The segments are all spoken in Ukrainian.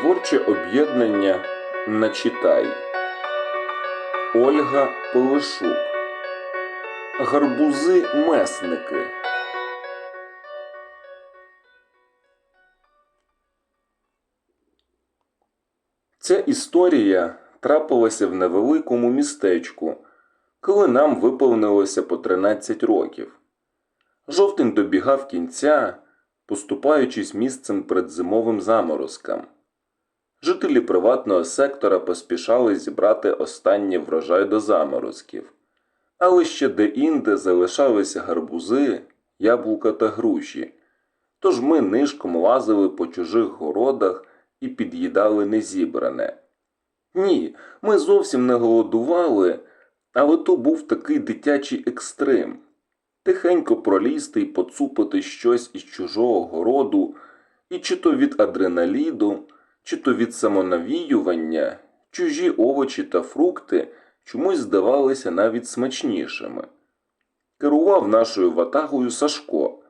Творче об'єднання Начитай. Ольга Пилишук. Гарбузи-месники. Ця історія трапилася в невеликому містечку, коли нам виповнилося по 13 років. Жовтень добігав кінця, поступаючись місцем перед зимовим заморозкам. Жителі приватного сектора поспішали зібрати останній врожай до заморозків, але ще де-інде залишалися гарбузи, яблука та груші. Тож ми нишком лазили по чужих городах і під'їдали незібране. Ні, ми зовсім не голодували, але то був такий дитячий екстрим. Тихенько пролізти і поцупити щось із чужого городу, і чи то від адреналіду, чи то від самонавіювання, чужі овочі та фрукти чомусь здавалися навіть смачнішими. Керував нашою ватагою Сашко,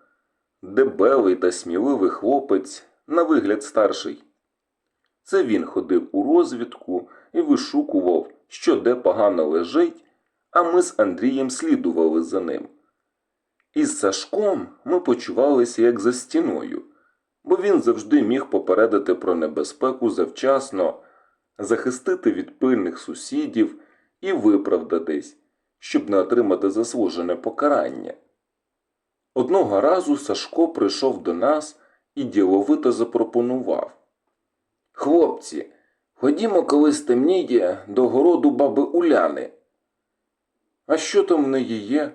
дебелий та сміливий хлопець, на вигляд старший. Це він ходив у розвідку і вишукував, що де погано лежить, а ми з Андрієм слідували за ним. Із Сашком ми почувалися як за стіною, бо він завжди міг попередити про небезпеку завчасно, захистити від пильних сусідів і виправдатись, щоб не отримати заслужене покарання. Одного разу Сашко прийшов до нас і діловито запропонував. Хлопці, ходімо, коли стемніє, до городу баби Уляни. А що там в неї є?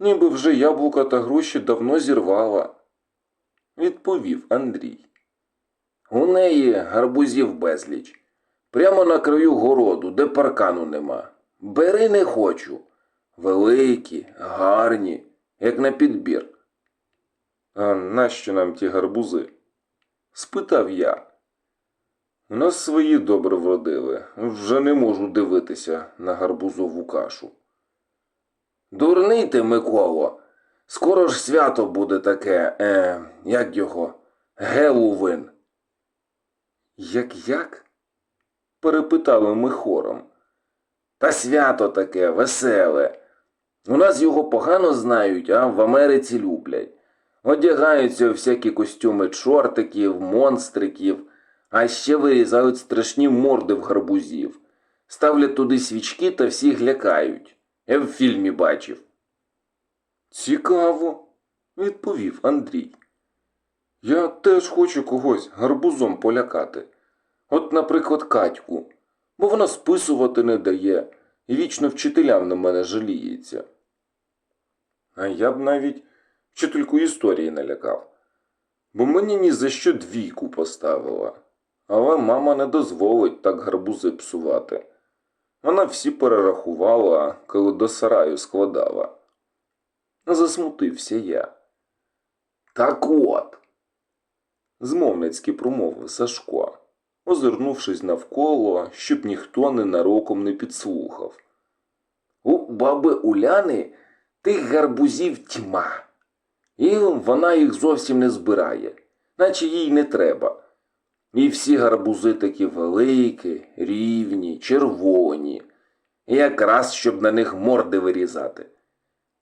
Ніби вже яблука та груші давно зірвала, відповів Андрій. У неї гарбузів безліч. Прямо на краю городу, де паркану нема. Бери не хочу. Великі, гарні, як на підбір. А нащо нам ті гарбузи? спитав я. У нас свої добре вродили. Вже не можу дивитися на гарбузову кашу. Дурний ти, Миколо. Скоро ж свято буде таке, е, як його, Гелувин. Як як? перепитали ми хором. Та свято таке, веселе. У нас його погано знають, а в Америці люблять. Одягаються всякі костюми чортиків, монстриків, а ще вирізають страшні морди в гарбузів, ставлять туди свічки та всіх лякають. Я в фільмі бачив. Цікаво, відповів Андрій. Я теж хочу когось гарбузом полякати. От, наприклад, Катьку, бо вона списувати не дає і вічно вчителям на мене жаліється. А я б навіть вчительку історії налякав, бо мені ні за що двійку поставила. Але мама не дозволить так гарбузи псувати. Вона всі перерахувала, коли до сараю складала. Засмутився я. Так от, змовницьки промовив Сашко, озирнувшись навколо, щоб ніхто ненароком не підслухав. У баби Уляни тих гарбузів тьма, і вона їх зовсім не збирає, наче їй не треба. І всі гарбузи такі великі, рівні, червоні, якраз щоб на них морди вирізати.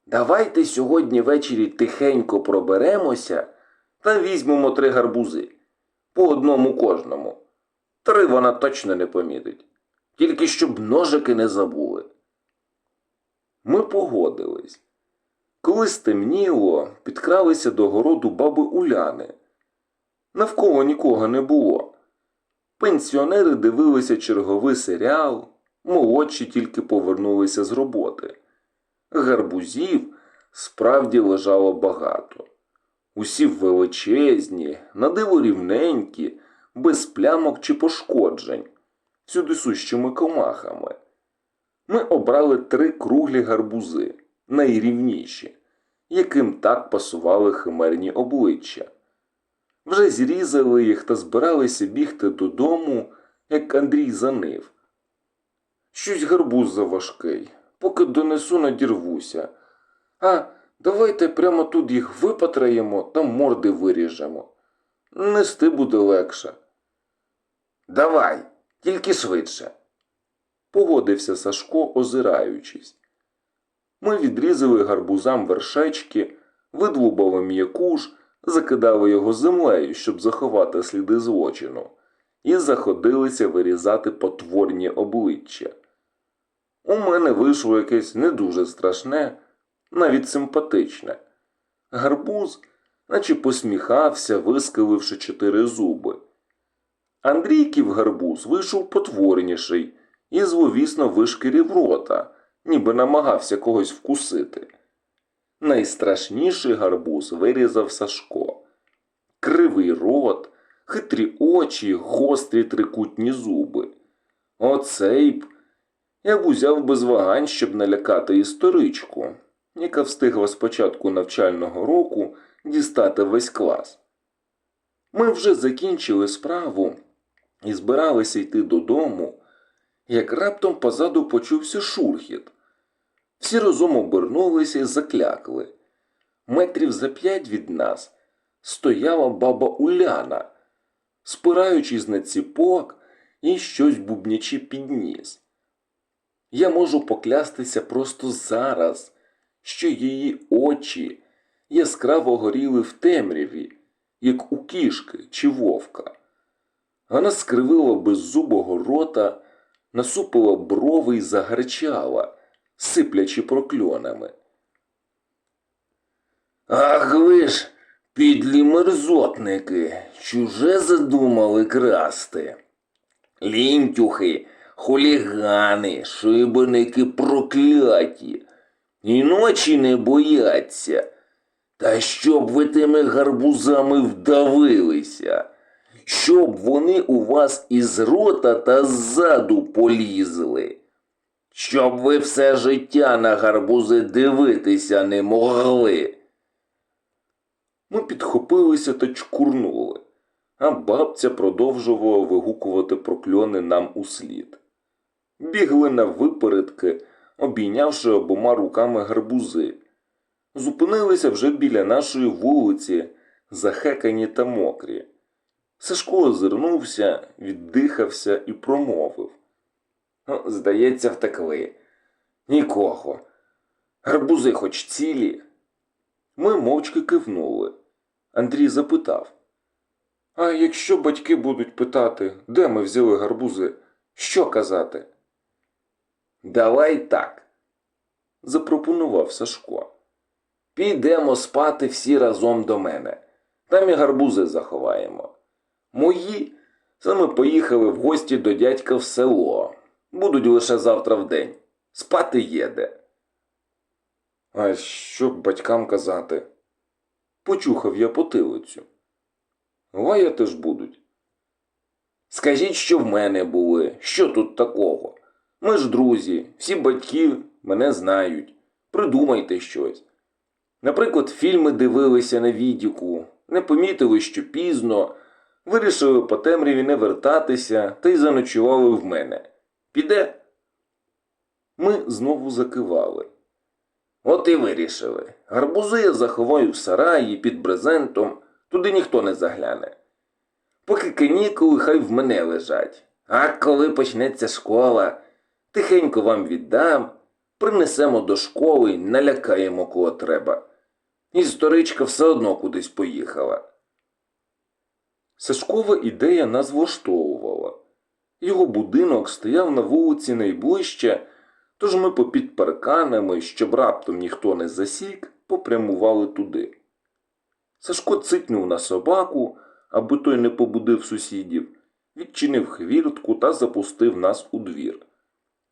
Давайте сьогодні ввечері тихенько проберемося та візьмемо три гарбузи, по одному кожному. Три вона точно не помітить, тільки щоб ножики не забули. Ми погодились. Коли стемніло, підкралися до городу баби Уляни. Навколо нікого не було. Пенсіонери дивилися черговий серіал, молодші тільки повернулися з роботи. Гарбузів справді лежало багато. Усі величезні, на диво рівненькі, без плямок чи пошкоджень, всюди сущими комахами. Ми обрали три круглі гарбузи, найрівніші, яким так пасували химерні обличчя. Вже зрізали їх та збиралися бігти додому, як Андрій занив. Щось гарбуз заважкий, поки донесу надірвуся. А давайте прямо тут їх випатраємо та морди виріжемо. Нести буде легше. Давай, тільки швидше. Погодився Сашко, озираючись. Ми відрізали гарбузам вершечки, видлубали м'якуш, закидали його землею, щоб заховати сліди злочину, і заходилися вирізати потворні обличчя. У мене вийшло якесь не дуже страшне, навіть симпатичне. Гарбуз, наче посміхався, вискаливши чотири зуби. Андрійків гарбуз вийшов потворніший і зловісно вишкірів рота, ніби намагався когось вкусити. Найстрашніший гарбуз вирізав Сашко. Кривий рот, хитрі очі, гострі трикутні зуби. Оцей б я б узяв без вагань, щоб налякати історичку, яка встигла з початку навчального року дістати весь клас. Ми вже закінчили справу і збиралися йти додому, як раптом позаду почувся шурхіт. Всі разом обернулися і заклякли. Метрів за п'ять від нас стояла баба Уляна, спираючись на ціпок і щось бубнячи під ніс. Я можу поклястися просто зараз, що її очі яскраво горіли в темряві, як у кішки чи вовка. Вона скривила беззубого рота, насупила брови й загарчала, сиплячи прокльонами. Ах ви ж, підлі мерзотники, чуже задумали красти. Лінтюхи, хулігани, шибеники прокляті, і ночі не бояться. Та щоб ви тими гарбузами вдавилися, щоб вони у вас із рота та ззаду полізли, щоб ви все життя на гарбузи дивитися не могли. Ми підхопилися та чкурнули, а бабця продовжувала вигукувати прокльони нам услід. Бігли на випередки, обійнявши обома руками гарбузи. Зупинилися вже біля нашої вулиці, захекані та мокрі. Сашко озирнувся, віддихався і промовив. «Ну, Здається, втекли. Нікого. Гарбузи хоч цілі. Ми мовчки кивнули. Андрій запитав. А якщо батьки будуть питати, де ми взяли гарбузи, що казати? Давай так, запропонував Сашко. Підемо спати всі разом до мене. Там і гарбузи заховаємо. Мої саме поїхали в гості до дядька в село. Будуть лише завтра в день. Спати їде. А що батькам казати? Почухав я потилицю. Лаяти ж будуть. Скажіть, що в мене були, що тут такого? Ми ж друзі, всі батьки мене знають. Придумайте щось. Наприклад, фільми дивилися на відіку, не помітили, що пізно, вирішили по темряві не вертатися та й заночували в мене. Піде? Ми знову закивали. От і вирішили. Гарбузи я заховаю в сараї під брезентом, туди ніхто не загляне. Поки канікули, хай в мене лежать. А коли почнеться школа, тихенько вам віддам, принесемо до школи налякаємо кого треба. Історичка все одно кудись поїхала. Сашкова ідея нас влаштовувала. Його будинок стояв на вулиці найближче, тож ми попід парканами, щоб раптом ніхто не засік, попрямували туди. Сашко цикнув на собаку, аби той не побудив сусідів, відчинив хвіртку та запустив нас у двір.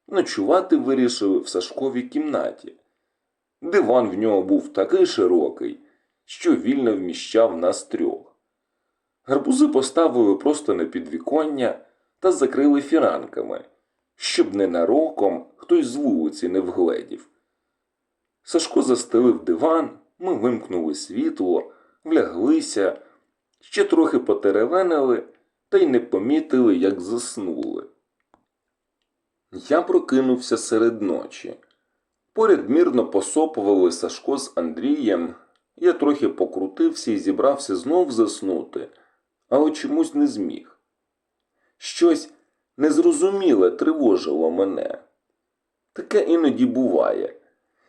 Ночувати вирішили в Сашковій кімнаті. Диван в нього був такий широкий, що вільно вміщав нас трьох. Гарбузи поставили просто на підвіконня та закрили фіранками, щоб ненароком хтось з вулиці не вгледів. Сашко застелив диван, ми вимкнули світло, вляглися, ще трохи потеревенили та й не помітили, як заснули. Я прокинувся серед ночі. Поряд мірно посопували Сашко з Андрієм. Я трохи покрутився і зібрався знов заснути, але чомусь не зміг. щось незрозуміле тривожило мене. Таке іноді буває.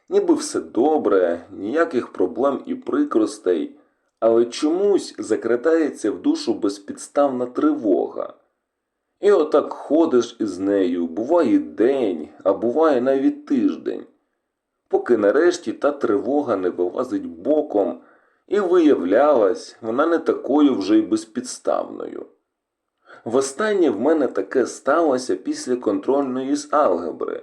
Ніби все добре, ніяких проблем і прикростей, але чомусь закратається в душу безпідставна тривога. І отак ходиш із нею, буває день, а буває навіть тиждень, поки нарешті та тривога не вилазить боком, і виявлялась вона не такою вже й безпідставною. Востаннє в мене таке сталося після контрольної з алгебри.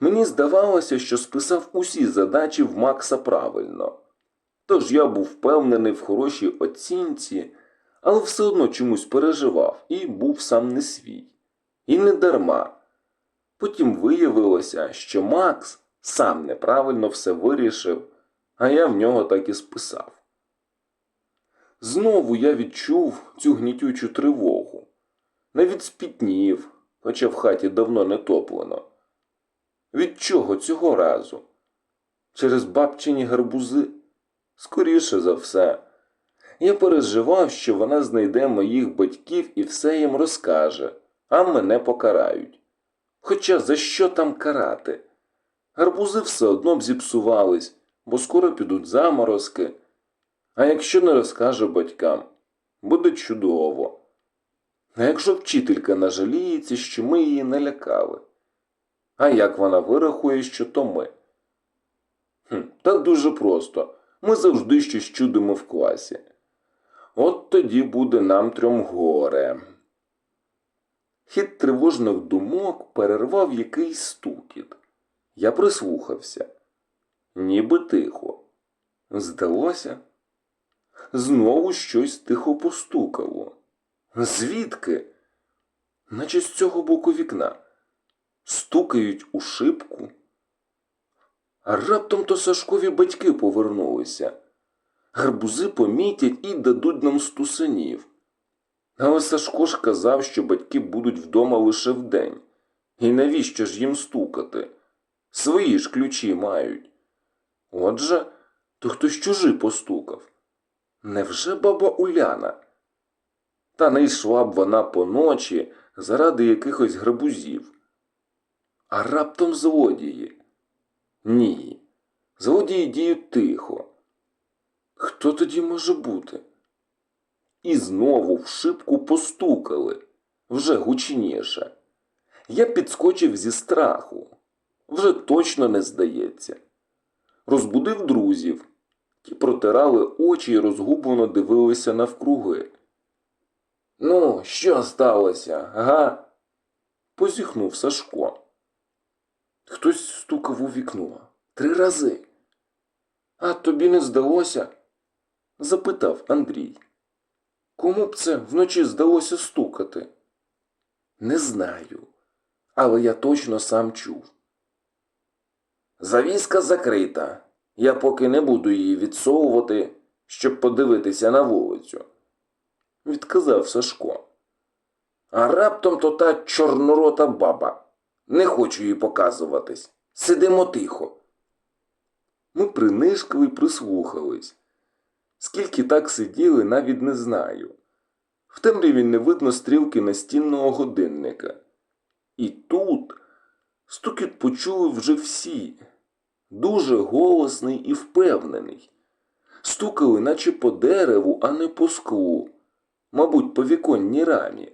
Мені здавалося, що списав усі задачі в Макса правильно. Тож я був впевнений в хорошій оцінці, але все одно чомусь переживав і був сам не свій. І не дарма. Потім виявилося, що Макс сам неправильно все вирішив, а я в нього так і списав. Знову я відчув цю гнітючу тривогу. Навіть спітнів, хоча в хаті давно не топлено. Від чого цього разу? Через бабчині гарбузи? Скоріше за все. Я переживав, що вона знайде моїх батьків і все їм розкаже, а мене покарають. Хоча за що там карати? Гарбузи все одно б зіпсувались, бо скоро підуть заморозки. А якщо не розкаже батькам, буде чудово. А якщо вчителька нажаліється, що ми її не лякали? А як вона вирахує, що то ми? Хм, та дуже просто. Ми завжди щось чудимо в класі. От тоді буде нам трьом горе. Хід тривожних думок перервав якийсь стукіт. Я прислухався. Ніби тихо. Здалося, знову щось тихо постукало. Звідки? Наче з цього боку вікна. Стукають у шибку. А раптом то Сашкові батьки повернулися. Гарбузи помітять і дадуть нам стусанів. Але Сашко ж казав, що батьки будуть вдома лише вдень. І навіщо ж їм стукати? Свої ж ключі мають. Отже, то хтось чужий постукав. Невже баба Уляна? Та не йшла б вона поночі заради якихось грабузів. А раптом злодії? Ні. Злодії діють тихо. Хто тоді може бути? І знову в шибку постукали вже гучніше. Я підскочив зі страху. Вже точно не здається. Розбудив друзів. Ті протирали очі і розгублено дивилися навкруги. Ну, що сталося, га? позіхнув Сашко. Хтось стукав у вікно три рази. А тобі не здалося? Запитав Андрій. Кому б це вночі здалося стукати? Не знаю, але я точно сам чув. Завіска закрита. Я поки не буду її відсовувати, щоб подивитися на вулицю, відказав Сашко. А раптом то та чорнорота баба. Не хочу їй показуватись. Сидимо тихо. Ми принишкали й прислухались. Скільки так сиділи, навіть не знаю. В темряві не видно стрілки настінного годинника. І тут стукіт почули вже всі. Дуже голосний і впевнений. Стукали, наче по дереву, а не по склу. Мабуть, по віконній рамі.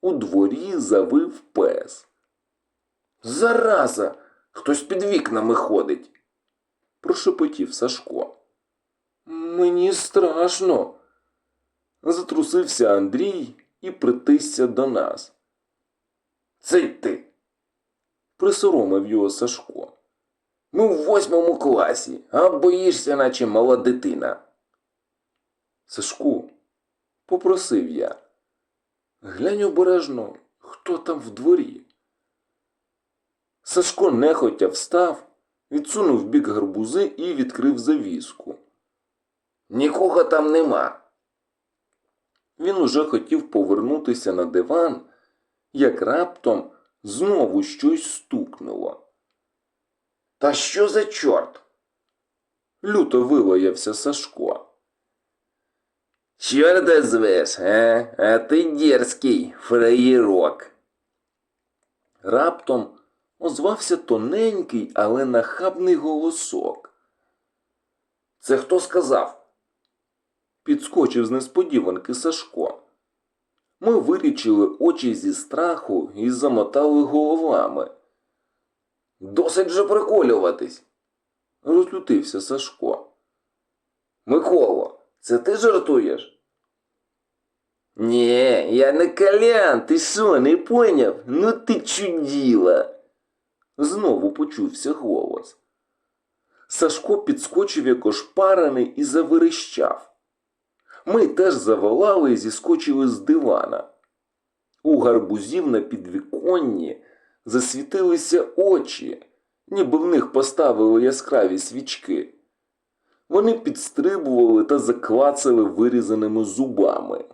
У дворі завив пес. Зараза! Хтось під вікнами ходить, прошепотів Сашко. Мені страшно. Затрусився Андрій і притисся до нас. Цей ти. Присоромив його Сашко. Ми в восьмому класі, а боїшся, наче мала дитина. Сашку, попросив я. Глянь обережно, хто там в дворі. Сашко нехотя встав, відсунув бік гарбузи і відкрив завіску. Нікого там нема. Він уже хотів повернутися на диван, як раптом знову щось стукнуло. Та що за чорт? Люто вилаявся Сашко. Чорта звеш, а? А ти дерзкий, фраєрок. Раптом озвався тоненький, але нахабний голосок. Це хто сказав? Підскочив з несподіванки Сашко. Ми вирічили очі зі страху і замотали головами. Досить же приколюватись. Розлютився Сашко. Миколо, це ти жартуєш? Ні, я не Колян, ти що, не поняв? Ну ти чуділа. Знову почувся голос. Сашко підскочив як ошпарений і заверещав. Ми теж заволали і зіскочили з дивана. У гарбузів на підвіконні засвітилися очі, ніби в них поставили яскраві свічки. Вони підстрибували та заклацали вирізаними зубами.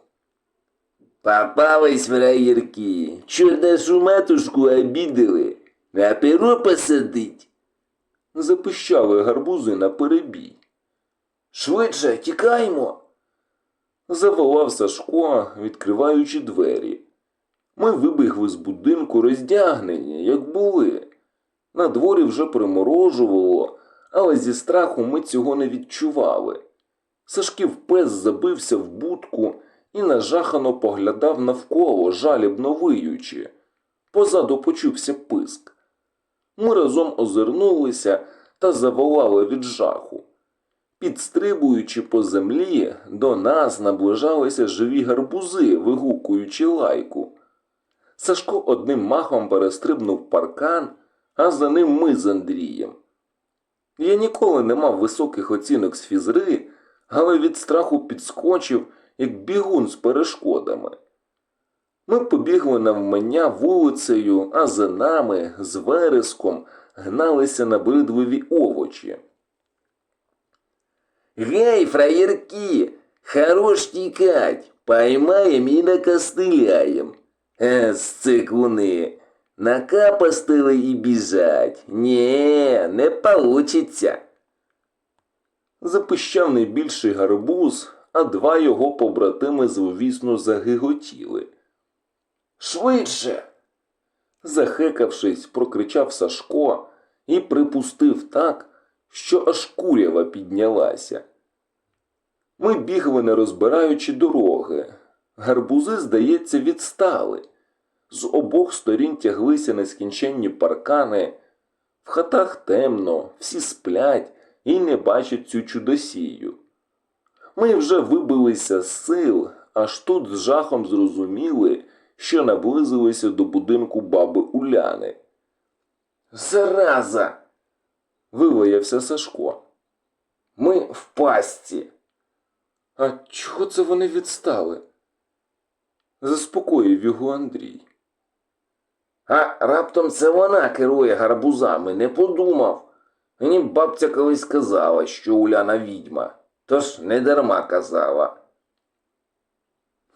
Попались фраєрки, чорнашу матушку обідали, на перо посадить. Запищали гарбузи на перебій. Швидше, тікаймо. Заволав Сашко, відкриваючи двері. Ми вибігли з будинку роздягнені, як були. На дворі вже приморожувало, але зі страху ми цього не відчували. Сашків пес забився в будку і нажахано поглядав навколо, жалібно виючи. Позаду почувся писк. Ми разом озирнулися та заволали від жаху. Підстрибуючи по землі, до нас наближалися живі гарбузи, вигукуючи лайку. Сашко одним махом перестрибнув паркан, а за ним ми з Андрієм. Я ніколи не мав високих оцінок з фізри, але від страху підскочив, як бігун з перешкодами. Ми побігли навмання вулицею, а за нами з вереском гналися набридливі овочі. Гей, фраєрки, хорош тікать, поймаєм і накостиляєм. Е, сцикуни, накапастили і біжать. Нє, не получиться. Запищав найбільший гарбуз, а два його побратими зловісно загиготіли. Швидше. Захекавшись, прокричав Сашко і припустив так, що аж курява піднялася. Ми бігли, не розбираючи дороги. Гарбузи, здається, відстали. З обох сторін тяглися нескінченні паркани. В хатах темно, всі сплять і не бачать цю чудосію. Ми вже вибилися з сил, аж тут з жахом зрозуміли, що наблизилися до будинку баби Уляни. Зараза. Вилаявся Сашко. Ми в пастці. А чого це вони відстали? Заспокоїв його Андрій. А раптом це вона керує гарбузами, не подумав. Мені бабця колись казала, що Уляна відьма. Тож не дарма казала.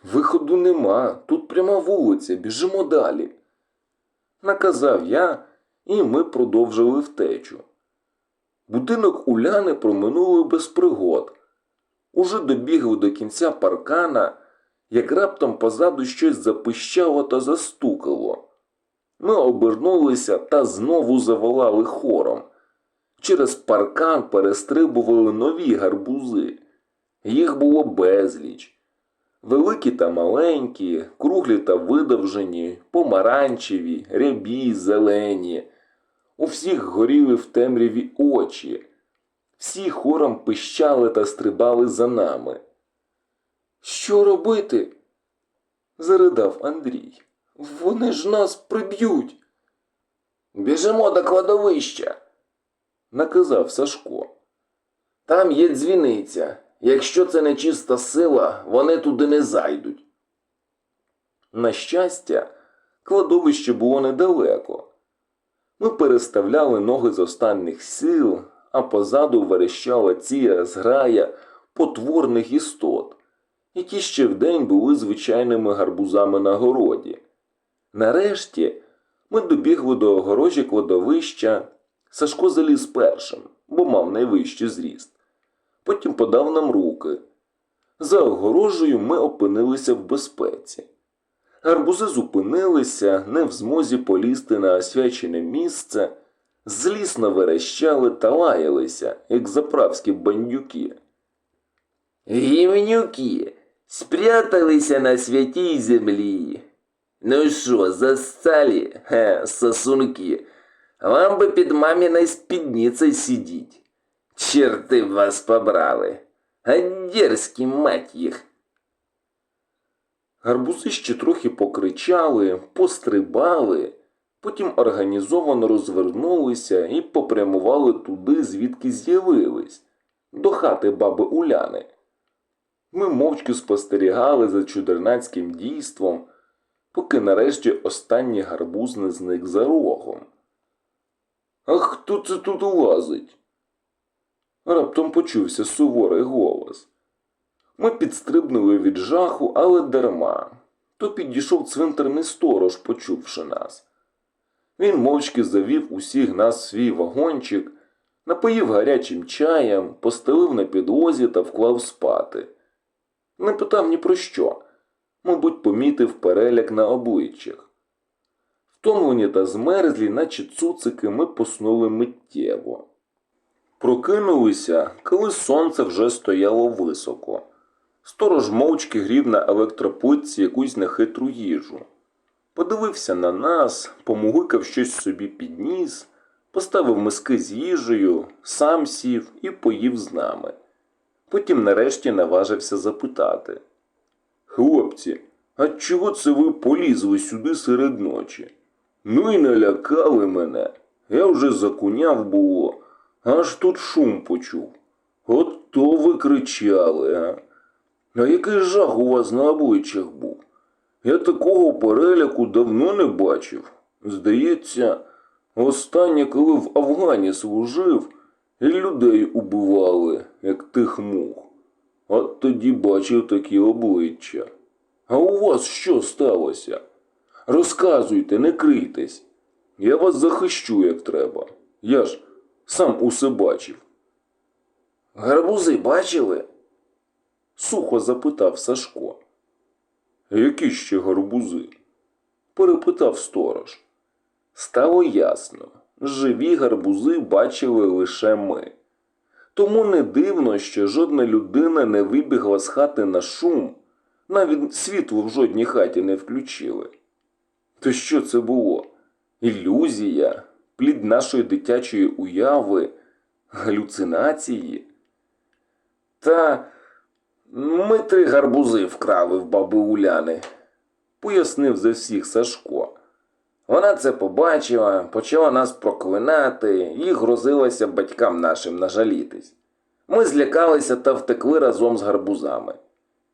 Виходу нема, тут пряма вулиця, біжимо далі. Наказав я, і ми продовжили втечу. Будинок Уляни проминули без пригод. Уже добігли до кінця паркана, як раптом позаду щось запищало та застукало. Ми обернулися та знову заволали хором. Через паркан перестрибували нові гарбузи. Їх було безліч. Великі та маленькі, круглі та видовжені, помаранчеві, рябі, зелені. У всіх горіли в темряві очі. Всі хором пищали та стрибали за нами. Що робити? заридав Андрій. Вони ж нас приб'ють, Біжимо до кладовища. наказав Сашко. Там є дзвіниця. Якщо це не чиста сила, вони туди не зайдуть. На щастя, кладовище було недалеко. Ми переставляли ноги з останніх сил, а позаду верещала ціла зграя потворних істот, які ще вдень були звичайними гарбузами на городі. Нарешті ми добігли до огорожі кладовища. Сашко заліз першим, бо мав найвищий зріст. Потім подав нам руки. За огорожею ми опинилися в безпеці. Гарбузи зупинилися, не в змозі полізти на освячене місце, злісно верещали та лаялися, як заправські бандюки. Гівнюки спряталися на святій землі. Ну що, застали, Хе, сосунки? Вам би під маміною спідницею сидіть. Черти вас побрали. А дерзкі мать їх. Гарбузи ще трохи покричали, пострибали, потім організовано розвернулися і попрямували туди, звідки з'явились, до хати баби Уляни. Ми мовчки спостерігали за чудернацьким дійством, поки нарешті останній гарбуз не зник за рогом. А хто це тут лазить? Раптом почувся суворий голос. Ми підстрибнули від жаху, але дарма. То підійшов цвинтарний сторож, почувши нас. Він мовчки завів усіх нас свій вагончик, напоїв гарячим чаєм, постелив на підлозі та вклав спати. Не питав ні про що, мабуть, помітив переляк на обличчях. Втомлені та змерзлі, наче цуцики, ми поснули миттєво. Прокинулися, коли сонце вже стояло високо. Сторож мовчки грів на електроплитці якусь нехитру їжу. Подивився на нас, помугикав щось собі під ніс, поставив миски з їжею, сам сів і поїв з нами. Потім нарешті наважився запитати. Хлопці, а чого це ви полізли сюди серед ночі? Ну і налякали мене. Я вже закуняв було, аж тут шум почув. От то ви кричали, а? А який жах у вас на обличчях був? Я такого переляку давно не бачив. Здається, останнє, коли в Афгані служив, і людей убивали, як тих мух. От тоді бачив такі обличчя. А у вас що сталося? Розказуйте, не крийтесь. Я вас захищу, як треба. Я ж сам усе бачив. Гарбузи бачили? Сухо запитав Сашко. Які ще гарбузи? перепитав сторож. Стало ясно, живі гарбузи бачили лише ми. Тому не дивно, що жодна людина не вибігла з хати на шум, навіть світло в жодній хаті не включили. То що це було? Ілюзія, плід нашої дитячої уяви, галюцинації? Та ми три гарбузи вкрали в баби Уляни, пояснив за всіх Сашко. Вона це побачила, почала нас проклинати і грозилася батькам нашим нажалітись. Ми злякалися та втекли разом з гарбузами.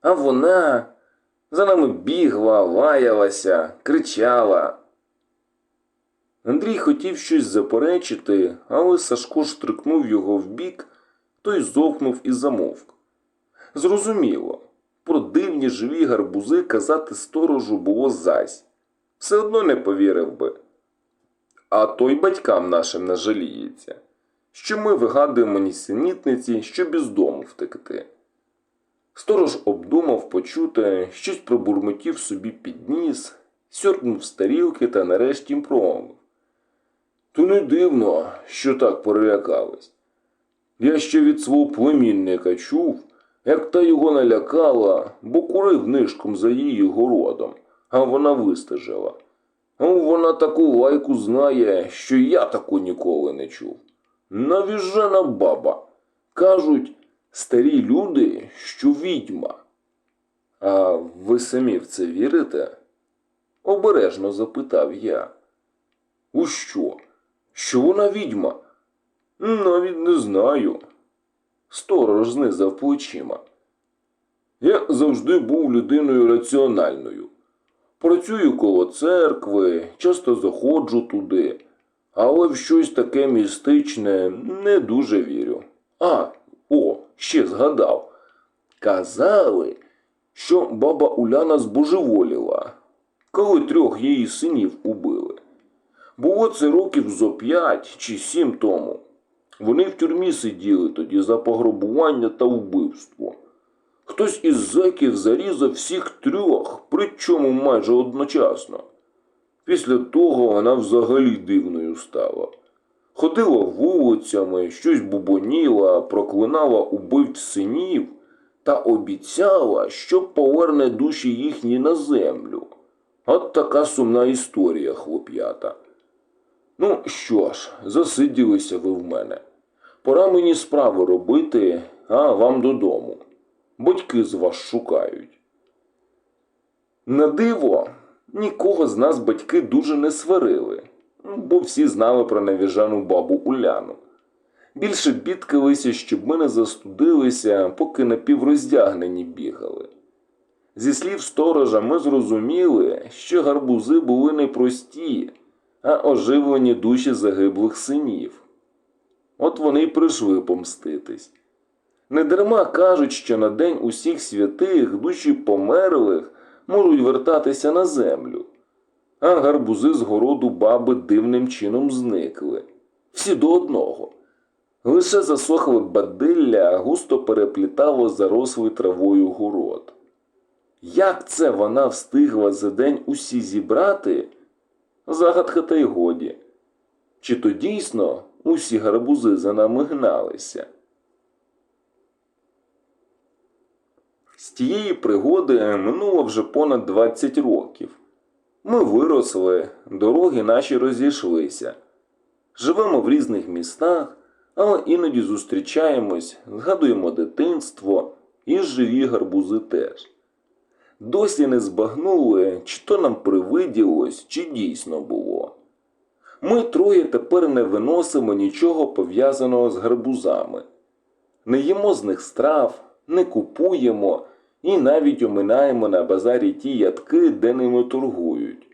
А вона за нами бігла, лаялася, кричала. Андрій хотів щось заперечити, але Сашко штрикнув його вбік, той зовкнув і замовк. Зрозуміло, про дивні живі гарбузи казати сторожу було зась. Все одно не повірив би. А той батькам нашим нажаліється, що ми вигадуємо нісенітниці, щоб із дому втекти. Сторож обдумав почуте, щось пробурмотів собі під ніс, сьоркнув з тарілки та нарешті промовив. То не дивно, що так перелякались. Я ще від свого племінника чув, як та його налякала, бо курив нишком за її городом, а вона вистежила. Ну, вона таку лайку знає, що я таку ніколи не чув. Навіжена баба. Кажуть, старі люди, що відьма. А ви самі в це вірите? Обережно запитав я. У що? Що вона відьма? Навіть не знаю. Сторож знизав плечима. Я завжди був людиною раціональною. Працюю коло церкви, часто заходжу туди, але в щось таке містичне не дуже вірю. А, о, ще згадав. Казали, що баба Уляна збожеволіла, коли трьох її синів убили. Було це років зо п'ять чи сім тому. Вони в тюрмі сиділи тоді за пограбування та вбивство. Хтось із зеків зарізав всіх трьох, причому майже одночасно. Після того вона взагалі дивною стала. Ходила вулицями, щось бубоніла, проклинала убивць синів та обіцяла, що поверне душі їхні на землю. От така сумна історія, хлоп'ята. Ну що ж, засиділися ви в мене. Пора мені справи робити, а вам додому. Батьки з вас шукають. На диво, нікого з нас батьки дуже не сварили, бо всі знали про навіжану бабу Уляну. Більше бідкалися, щоб ми не застудилися, поки напівроздягнені бігали. Зі слів сторожа ми зрозуміли, що гарбузи були не прості, а оживлені душі загиблих синів. От вони й прийшли помститись. Недарма кажуть, що на день усіх святих душі померлих можуть вертатися на землю, а гарбузи з городу баби дивним чином зникли. Всі до одного. Лише засохле бадилля густо переплітало зарослий травою город. Як це вона встигла за день усі зібрати? Загадка та й годі. Чи то дійсно усі гарбузи за нами гналися? З тієї пригоди минуло вже понад 20 років. Ми виросли, дороги наші розійшлися. Живемо в різних містах, але іноді зустрічаємось, згадуємо дитинство і живі гарбузи теж. Досі не збагнули, чи то нам привиділось, чи дійсно було. Ми троє тепер не виносимо нічого пов'язаного з гарбузами. Не їмо з них страв, не купуємо і навіть оминаємо на базарі ті ядки, де ними торгують.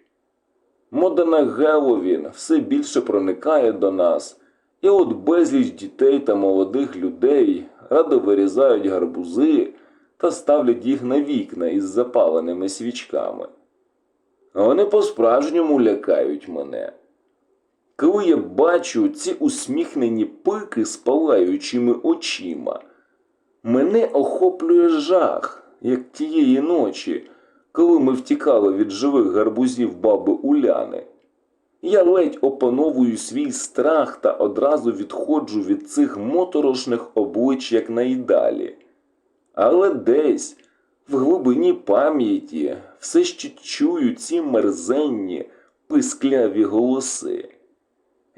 Мода на Геловін все більше проникає до нас, і от безліч дітей та молодих людей радо вирізають гарбузи та ставлять їх на вікна із запаленими свічками. Вони по-справжньому лякають мене. Коли я бачу ці усміхнені пики з палаючими очима, мене охоплює жах, як тієї ночі, коли ми втікали від живих гарбузів баби Уляни. Я ледь опановую свій страх та одразу відходжу від цих моторошних облич якнайдалі. Але десь, в глибині пам'яті, все ще чую ці мерзенні, пискляві голоси.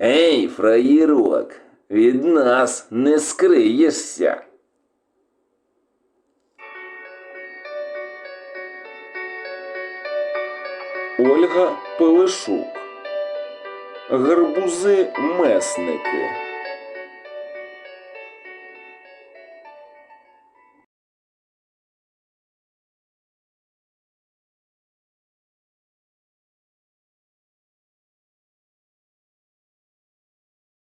Ей, фраєрок, від нас не скриєшся. Ольга Пелешук Гарбузи месники